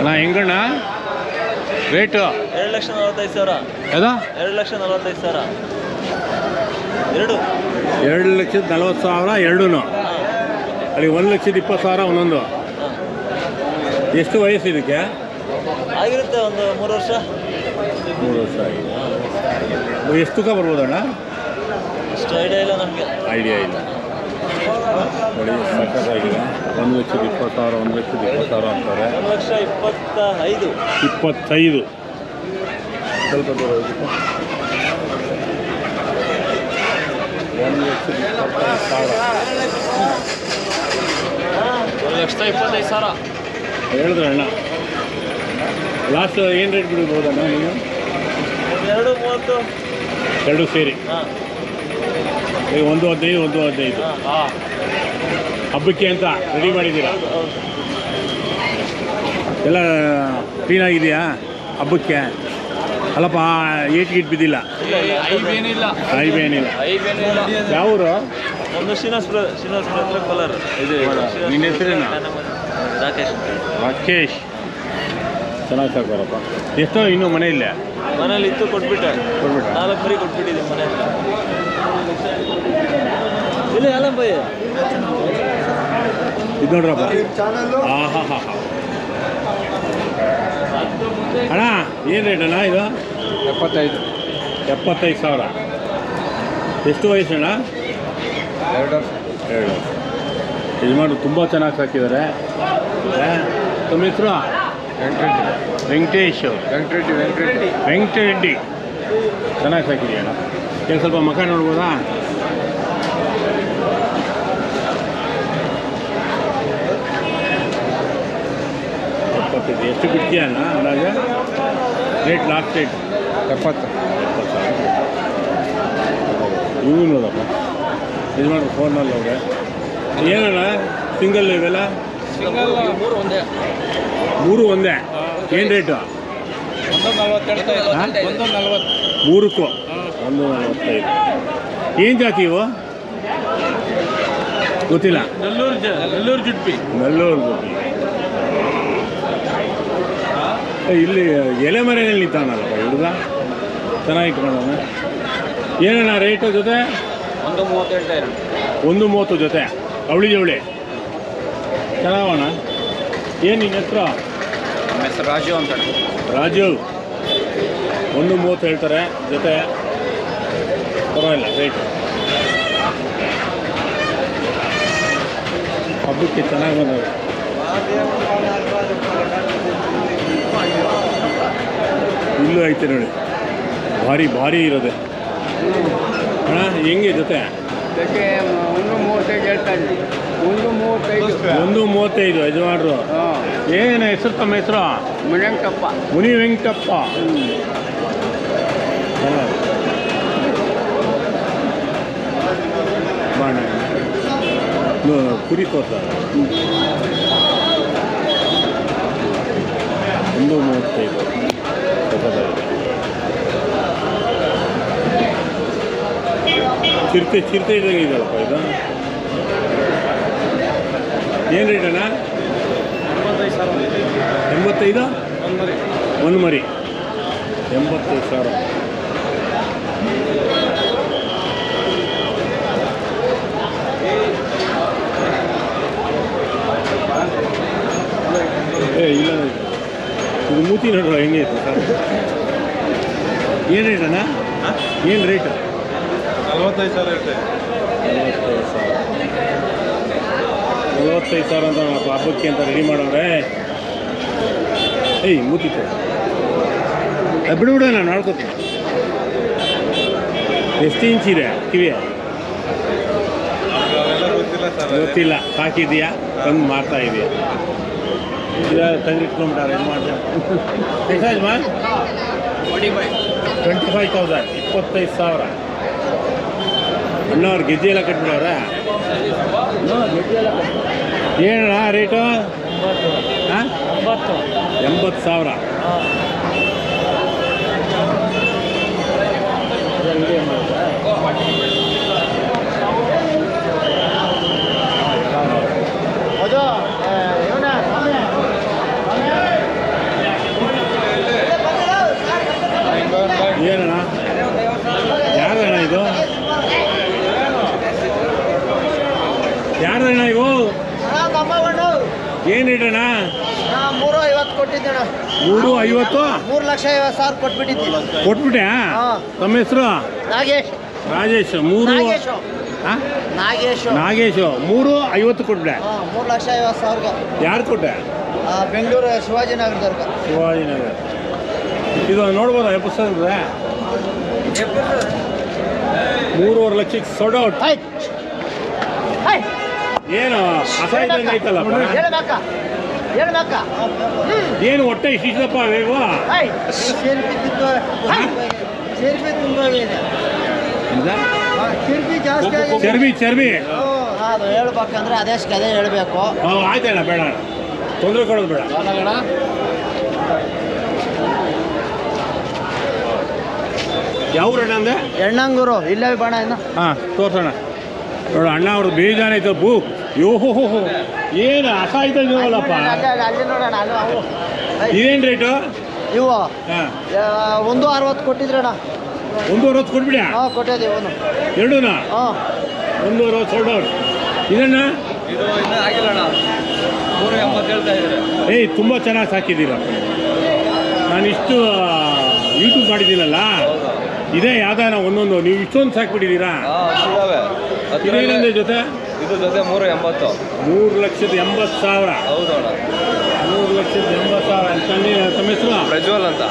ಅಣ್ಣ ಹೆಂಗಣ್ಣ? ರೇಟು ಎರಡು ಲಕ್ಷ ನಲವತ್ತೈದು ಸಾವಿರ. ಯಾವ್ದ ಎರಡು ಲಕ್ಷ ನಲವತ್ತೈದು ಸಾವಿರ. ಎರಡು. ಎರಡು ಲಕ್ಷದ ನಲ್ವತ್ತು ಸಾವಿರ ಎರಡೂ ಅಲ್ಲಿ ಒಂದು ಲಕ್ಷದ ಇಪ್ಪತ್ತು ಸಾವಿರ ಒಂದೊಂದು. ಎಷ್ಟು ವಯಸ್ಸು ಇದಕ್ಕೆ? ಆಗಿರುತ್ತೆ ಒಂದು ಮೂರು ವರ್ಷ. ಮೂರು ವರ್ಷ ಆಗಿದೆ. ಎಷ್ಟು ತೂಕ ಬರ್ಬೋದಣ್ಣ? ಅಷ್ಟು ಐಡಿಯಾ ಇಲ್ಲ ನಮಗೆ. ಐಡಿಯಾ ಇಲ್ಲ. ನೋಡಿ ಸಖತ್ತಾಗಿದೆ ಒಂದು ಲಕ್ಷದ ಇಪ್ಪತ್ತಾರು ಸಾವಿರ ಒಂದು ಲಕ್ಷದ ಇಪ್ಪತ್ತು ಸಾವಿರ ಅಂತಾರೆ. ಒಂದು ಲಕ್ಷ ಇಪ್ಪತ್ತ ಐದು ಇಪ್ಪತ್ತೈದು. ಸ್ವಲ್ಪ ದೂರ ಒಂದು ಲಕ್ಷದ ಇಪ್ಪತ್ತೈದು ಸಾವಿರ. ಒಂದು ಲಕ್ಷದ ಇಪ್ಪತ್ತೈದು ಸಾವಿರ. ಹೇಳಿದ್ರೆ ಅಣ್ಣ. ಲಾಸ್ಟ್ ಏನು ರೇಟ್ ಬಿಡ್ಬೋದಣ್ಣ ನೀವು? ಎರಡು ಮೂವತ್ತು. ಎರಡು ಸೇರಿ. ಈಗ ಒಂದು ಹದಿನೈದು ಒಂದು ಹದಿನೈದು. ಹಾಂ. ಹಬ್ಬಕ್ಕೆ ಅಂತ ರೆಡಿ ಮಾಡಿದ್ದೀರಾ? ಎಲ್ಲ ಕ್ಲೀನಾಗಿದೆಯಾ ಹಬ್ಬಕ್ಕೆ? ಅಲ್ಲಪ್ಪ ಏಟ್ ಗೀಟ್ ಬಿದ್ದಿಲ್ಲ? ಇಲ್ಲ ಇಲ್ಲ ಐಬೇನಿಲ್ಲ ಐಬ್ ಏನಿಲ್ಲ ಐಬೇನಿಲ್ಲ ಯಾವ ಊರು? ನಮ್ಮದು ಶ್ರೀನಿವಾಸಪುರ ಶ್ರೀನಿವಾಸಪುರ ಹತ್ರ ಕೋಲಾರ. ಇದು ನಿನ್ನ ಹೆಸರೇನು? ರಾಕೇಶ್ ರಾಕೇಶ್. ಚೆನ್ನಾಗಿ ಸಾಕೋರಪ್ಪ ಎಷ್ಟೋ ಇನ್ನೂ ಮನೆ ಇಲ್ಲ? ಮನೇಲಿ ಇತ್ತು ಕೊಟ್ಬಿಟ್ಟೆ ಕೊಟ್ಬಿಟ್ಟು ನಾಲ್ಕು ಮರಿ ಕೊಟ್ಬಿಟ್ಟಿದ್ದೀನಿ ಮನೆ ಇಲ್ಲ ಅಲ್ಲ ಬಯ್ಯ ಇದು ನೋಡ್ರಪ್ಪ ಹಾಂ ಹಾಂ ಹಾಂ ಹಾಂ ಅಣ್ಣ ಏನು ರೇಟ್ ಅಣ್ಣ ಇದು? ಎಪ್ಪತ್ತೈದು. ಎಪ್ಪತ್ತೈದು ಸಾವಿರ. ಎಷ್ಟು ವಯಸ್ಸು ಅಣ್ಣ? ಎರಡು ಎರಡು ಯಜಮಾನ್ರು ತುಂಬ ಚೆನ್ನಾಗಿ ಸಾಕಿದ್ದಾರೆ. ತುಂಬ ತಮ್ಮ ಹೆಸರು? ವೆಂಕಟೇಶ್ ವೆಂಕಟರೆಡ್ಡಿ ವೆಂಕಟರೆಡ್ಡಿ. ಚೆನ್ನಾಗಿ ಸಾಕಿದೆಯಣ್ಣ ಏನು ಸ್ವಲ್ಪ ಮಖ ನೋಡ್ಬೋದಾ? ಎಪ್ಪತ್ತೈದು ಎಷ್ಟು ಬಿಡ್ತೀಯ ಅಣ್ಣ ಅಂದಾಜು ರೇಟ್ ಲಾಸ್ಟ್ ರೇಟ್ ಎಪ್ಪತ್ತು. ಎಪ್ಪತ್ತು. ಸಾವಿರ ಇವು ನೋಡಪ್ಪ. ಯಜಮಾನ್ರು ಫೋನಲ್ಲಿ ಅವ್ರೆ. ಏನಣ್ಣ? ಸಿಂಗಲ್ ಇವೆಲ್ಲ? ಮೂರು ಒಂದೇ. ಮೂರು ಒಂದೇ? ಏನು ರೇಟು ಮೂರಕ್ಕೂ? ಒಂದು ನಲವತ್ತೈದು. ಏನು ಜಾತಿ ಇವು? ಗೊತ್ತಿಲ್ಲ? ನೆಲ್ಲೂರು ಜುಡ್ಪಿ ನೆಲ್ಲೂರು ಜುಟ್ಪಿ ನಲ್ಲೂರು ಇಲ್ಲಿ ಎಲೆ ಮರೆಯಲ್ಲಿ ನಿಂತಾನಲ್ಲಪ್ಪ ಹುಡುಗ ಚೆನ್ನಾಗಿ ಇಟ್ಕೊಂಡವನು. ಏನಣ್ಣ ರೇಟು ಜೊತೆ? ಒಂದು ಮೂವತ್ತೆಂಟು ಒಂದು ಮೂವತ್ತು ಜೊತೆ. ಅವಳಿ ಜವಳಿ. ಚೆನ್ನಾಗಣ್ಣ ಏನು ನಿನ್ನ ಹೆಸರು? ನಮ್ಮ ಹೆಸರು ರಾಜು ಅಂತ ರಾಜು. ಒಂದು ಮೂವತ್ತು ಹೇಳ್ತಾರೆ ಜೊತೆ. ಪರವಾಗಿಲ್ಲ ರೇಟ್ ಹಬ್ಬಕ್ಕೆ ಚೆನ್ನಾಗಿ ಬಂದವೆ ಇಲ್ಲೂ ಐತೆ ನೋಡಿ. ಭಾರಿ ಭಾರಿ ಇರೋದೆ. ಅಣ್ಣ ಹೆಂಗೆ ಜೊತೆ? ಒಂದು ಮೂವತ್ತೈದು ಹೇಳ್ತಾನೆ ಒಂದು ಮೂವತ್ತೈದು. ಒಂದು ಮೂವತ್ತೈದು ಯಜಮಾನ್ರು. ಏನು ಹೆಸರು ತಮ್ಮ ಹೆಸರು? ವೆಂಕಪ್ಪ ಮುನಿ ವೆಂಕಟಪ್ಪ ಬಾಣ ಕುರಿ ತೋರ್ಸ ಒಂದು ಮೂವತ್ತೈದು. ಚಿರತೆ ಚಿರತೆ ಇದ್ದಂಗೆ ಇದೆಯಲ್ಲಪ್ಪ ಇದು? ಏನು ರೇಟ್ ಅಣ್ಣ? ಎಂಬತ್ತೈದು ಒಂದು ಮರಿ. ಎಂಬತ್ತೈದು ಸಾವಿರ. ಏ ಇಲ್ಲ ಇದು ಮೂತಿ ನೋಡ್ರ ಹೆಂಗೆ ಐತೆ ಸರ್ ಏನು ರೇಟ್ ಅಣ್ಣ? ಏನು ರೇಟ್ ನಲ್ವತ್ತೈದು ಸಾವಿರ ಹೇಳ್ತೇವೆ ನಲವತ್ತೈದು ಸಾವಿರ ನಲವತ್ತೈದು ಸಾವಿರ ಅಂತ ಹಬ್ಬಕ್ಕೆ ಅಂತ ರೆಡಿ ಮಾಡೋರೆ. ಏಯ್ ಮೂತಿತ್ತು ಬಿಡು ನಾನು ನೋಡ್ಕೋತೀನಿ ಎಷ್ಟು ಇಂಚ್ ಇದೆ ಕಿವಿ ಗೊತ್ತಿಲ್ಲ ಸಾಕಿದೆಯಾ ತಂದು ಮಾರ್ತಾ ಇದೆಯಾ? ಇದು ತೆಗೆದಿಟ್ಕೊಂಡ್ಬಿಟ್ಟಾರೆ ಏನು ಮಾಡ್ತಾರೆ ಮಾ ಟ್ವೆಂಟಿ ಫೈವ್ ತೌಸಂಡ್ ಇಪ್ಪತ್ತೈದು ಸಾವಿರ. ಅಣ್ಣವ್ರು ಗೆಜ್ಜೆ ಎಲ್ಲ ಕಟ್ಬಿಡವ್ರೆ? ಏನಣ್ಣ ರೇಟು? ಹಾಂ. ಎಂಬತ್ತು ಇಡೋಣ? ಮೂರು ಐವತ್ತು ಕೊಟ್ಟಿದ್ದಣ್ಣ ಮೂರು ಐವತ್ತು ಮೂರು ಲಕ್ಷ ಐವತ್ತು ಸಾವಿರ ಕೊಟ್ಬಿಟ್ಟಿದ್ದೆ ಕೊಟ್ಬಿಟ್ಟೆ. ತಮ್ಮ ಹೆಸರು? ನಾಗೇಶ್. ರಾಜೇಶ್ ಮೂರು ನಾಗೇಶ್. ನಾಗೇಶ್. ಮೂರು ಐವತ್ತು ಕೊಟ್ಬಿಟ್ಟೆ ಮೂರು ಲಕ್ಷ ಐವತ್ತು ಸಾವಿರ ಯಾರು ಕೊಟ್ಟೆ ಬೆಂಗಳೂರು ಶಿವಾಜಿನಗರದವ್ರಿಗೆ. ಶಿವಾಜಿನಗರ. ಇದು ನೋಡ್ಬೋದಾ ಪುಸ್ತಕ ಮೂರುವರೆ ಲಕ್ಷಕ್ಕೆ ಸೊಡ್ ಔಟ್ ಆಯ್ತು. ಆಯ್ತು. ಏನು ಅಸಹ್ಯ ಐತಲ್ಲ ಹೇಳ್ಬೇಕ ಹೇಳ್ಬೇಕ ಏನು ಹೊಟ್ಟೆ ಆಗಿದೆ ಚರ್ಬಿ ಚರ್ಬಿ ಅದು ಹೇಳ್ಬೇಕಂದ್ರೆ ಅದೆಷ್ಟು ಅದೇ ಹೇಳ್ಬೇಕು. ಆಯ್ತಣ್ಣ ಬೇಡ. ತೊಂದರೆ ಕೊಡೋದು ಬೇಡ. ಯಾವ ಅಂದ್ರೆ ಅಂದೆ? ಎಣ್ಣಂಗೂರು. ಇಲ್ಲೇ ಬಾಣ ಇನ್ನು. ಹಾಂ ತೋರ್ಸೋಣ. ನೋಡು ಅಣ್ಣ ಅವ್ರದ್ದು ಬೇಜಾರಾಯ್ತು ಬೂ ಯೋ ಹೋ ಹೋ ಹೋ ಏನು ಅಸಹಾಯ್ತ ಐತೆ ನೋಡಪ್ಪ ಇದೇನು ರೇಟು? ಇವು ಒಂದು ಅರವತ್ತು ಕೊಟ್ಟಿದ್ರಣ್ಣ ಒಂದು ಅರವತ್ತು ಕೊಟ್ಬಿಡಿ ಹಾಂ ಕೊಟ್ಟಿದ್ದೀವಿ ಇವನು ಎರಡೂನಾ? ಹಾಂ. ಒಂದು ಅರವತ್ತು ಸೋಲ್ಡ್ ಔಟ್ ಇದನ್ನ? ಏಯ್ ತುಂಬ ಚೆನ್ನಾಗಿ ಸಾಕಿದ್ದೀರ? ನಾನು ಇಷ್ಟು ಯೂಟ್ಯೂಬ್ ಮಾಡಿದ್ದೀನಲ್ಲ? ಇದೇ ಯಾವ್ದಾನ ಒಂದೊಂದು ನೀವು ಇಷ್ಟೊಂದು ಸಾಕ್ಬಿಟ್ಟಿದ್ದೀರಾ? ಇದೇನಿದೆ ಜೊತೆ? ಇದು ಜೊತೆ ಮೂರು ಎಂಬತ್ತು. ಮೂರು ಲಕ್ಷದ ಎಂಬತ್ತು ಸಾವಿರ. ಹೌದೌಡ ಮೂರು ಲಕ್ಷದ ಎಂಬತ್ತು ಸಾವಿರ. ಅಂತ ತಮ್ಮ ಹೆಸರು? ಪ್ರಜ್ವಲ್ ಅಂತ.